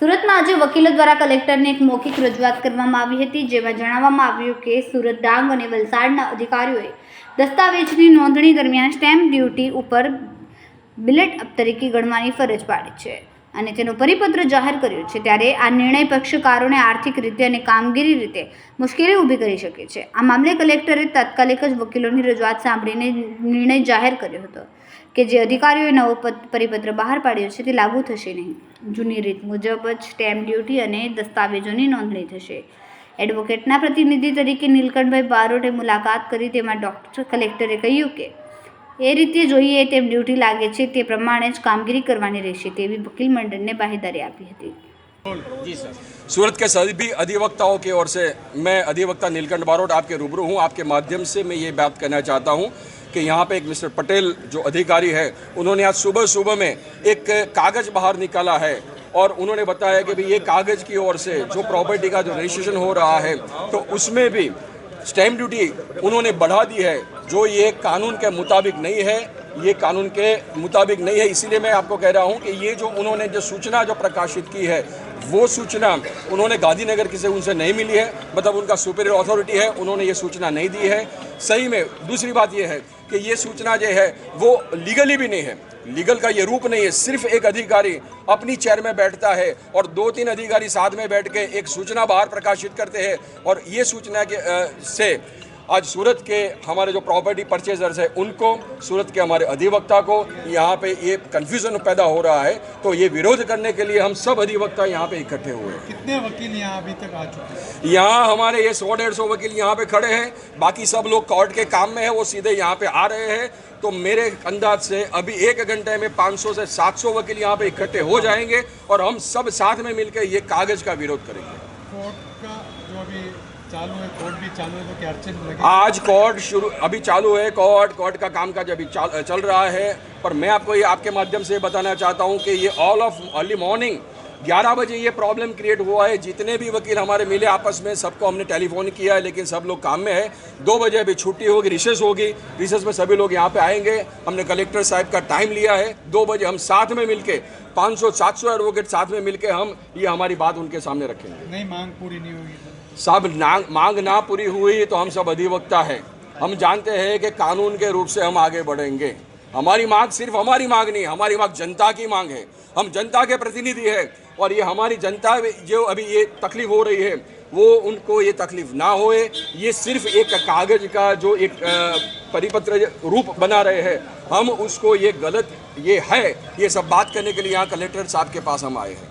સુરતમાં આજે વકીલો દ્વારા કલેક્ટરને એક મૌખિક રજૂઆત કરવામાં આવી હતી, જેમાં જણાવવામાં આવ્યું કે સુરત ડાંગ અને વલસાડના અધિકારીઓએ દસ્તાવેજની નોંધણી દરમિયાન સ્ટેમ્પ ડ્યુટી ઉપર બિલેટ અપ તરીકે ગણવાની ફરજ પાડી છે. અને તેનો પરિપત્ર જાહેર કર્યો છે ત્યારે આ નિર્ણય પક્ષકારોને આર્થિક રીતે અને કામગીરી રીતે મુશ્કેલી ઊભી કરી શકે છે. આ મામલે કલેક્ટરે તાત્કાલિક જ વકીલોની રજૂઆત સાંભળીને નિર્ણય જાહેર કર્યો હતો કે જે અધિકારીઓએ નવો પરિપત્ર બહાર પાડ્યો છે તે લાગુ થશે નહીં. જૂની રીત મુજબ જ સ્ટેમ્પ ડ્યુટી અને દસ્તાવેજોની નોંધણી થશે. એડવોકેટના પ્રતિનિધિ તરીકે નીલકંઠભાઈ બારોટે મુલાકાત કરી તેમાં ડૉક્ટર, કલેક્ટરે કહ્યું કે એ રીતે જોઈએ તેમ ડ્યુટી લાગે છે તે પ્રમાણે જ કામગીરી કરવાની રહેશે તેવી વકીલ મંડળને બાહેધરી આપી હતી जी सर सूरत के सभी अधिवक्ताओं की ओर से मैं अधिवक्ता नीलकंठ बारोट आपके रूबरू हूँ आपके माध्यम से मैं ये बात कहना चाहता हूँ कि यहाँ पे एक मिस्टर पटेल जो अधिकारी है उन्होंने आज सुबह सुबह में एक कागज़ बाहर निकाला है और उन्होंने बताया कि भाई ये कागज़ की ओर से जो प्रॉपर्टी का जो रजिस्ट्रेशन हो रहा है तो उसमें भी स्टैम्प ड्यूटी उन्होंने बढ़ा दी है जो ये कानून के मुताबिक नहीं है ये कानून के मुताबिक नहीं है इसीलिए मैं आपको कह रहा हूँ कि ये जो उन्होंने जो सूचना जो प्रकाशित की है वो सूचना उन्होंने गांधीनगर की से उनसे नहीं मिली है मतलब उनका सुपीरियर अथॉरिटी है उन्होंने ये सूचना नहीं दी है। सही में दूसरी बात ये है कि ये सूचना जो है वो लीगली भी नहीं है। लीगल का ये रूप नहीं है सिर्फ़ एक अधिकारी अपनी चेयर में बैठता है और दो तीन अधिकारी साथ में बैठ के एक सूचना बाहर प्रकाशित करते हैं और ये सूचना के अ, से आज सूरत के हमारे जो प्रॉपर्टी परचेजर्स हैं उनको सूरत के हमारे अधिवक्ता को यहाँ पे ये कन्फ्यूज़न पैदा हो रहा है। तो ये विरोध करने के लिए हम सब अधिवक्ता यहाँ पे इकट्ठे हुए हैं। कितने वकील यहाँ अभी तक आ चुके हैं? यहाँ हमारे ये सौ डेढ़ सौ वकील यहाँ पे खड़े हैं। बाकी सब लोग कोर्ट के काम में है वो सीधे यहाँ पे आ रहे हैं। तो मेरे अंदाज से अभी एक घंटे में 500 से 700 वकील यहाँ पे इकट्ठे हो जाएँगे और हम सब साथ में मिलकर ये कागज़ का विरोध करेंगे। कोर्ट का जो अभी चालू है कोर्ट भी चालू है तो क्या अड़चन आज कोर्ट शुरू अभी चालू है कोर्ट कोर्ट का कामकाज अभी चल, चल रहा है। पर मैं आपको ये आपके माध्यम से बताना चाहता हूँ कि ये ऑल ऑफ़ अर्ली मॉर्निंग 11 बजे ये प्रॉब्लम क्रिएट हुआ है। जितने भी वकील हमारे मिले आपस में सबको हमने टेलीफोन किया है लेकिन सब लोग काम में है। दो बजे अभी छुट्टी होगी रिसेस होगी। रिसेस में सभी लोग यहाँ पे आएँगे। हमने कलेक्टर साहब का टाइम लिया है। दो बजे हम साथ में मिलके 500-700 एडवोकेट साथ में मिलके हम ये हमारी बात उनके सामने रखेंगे। नहीं मांग पूरी नहीं होगी। सब मांग ना पूरी हुई तो हम सब अधिवक्ता है। हम जानते हैं कि कानून के रूप से हम आगे बढ़ेंगे। हमारी मांग सिर्फ़ हमारी मांग नहीं, हमारी मांग जनता की मांग है। हम जनता के प्रतिनिधि है, और ये हमारी जनता जो अभी ये तकलीफ़ हो रही है, वो उनको ये तकलीफ़ ना होए। ये सिर्फ़ एक कागज़ का जो एक परिपत्र रूप बना रहे हैं। हम उसको ये गलत, ये है, ये सब बात करने के लिए यहाँ कलेक्टर साहब के पास हम आए हैं।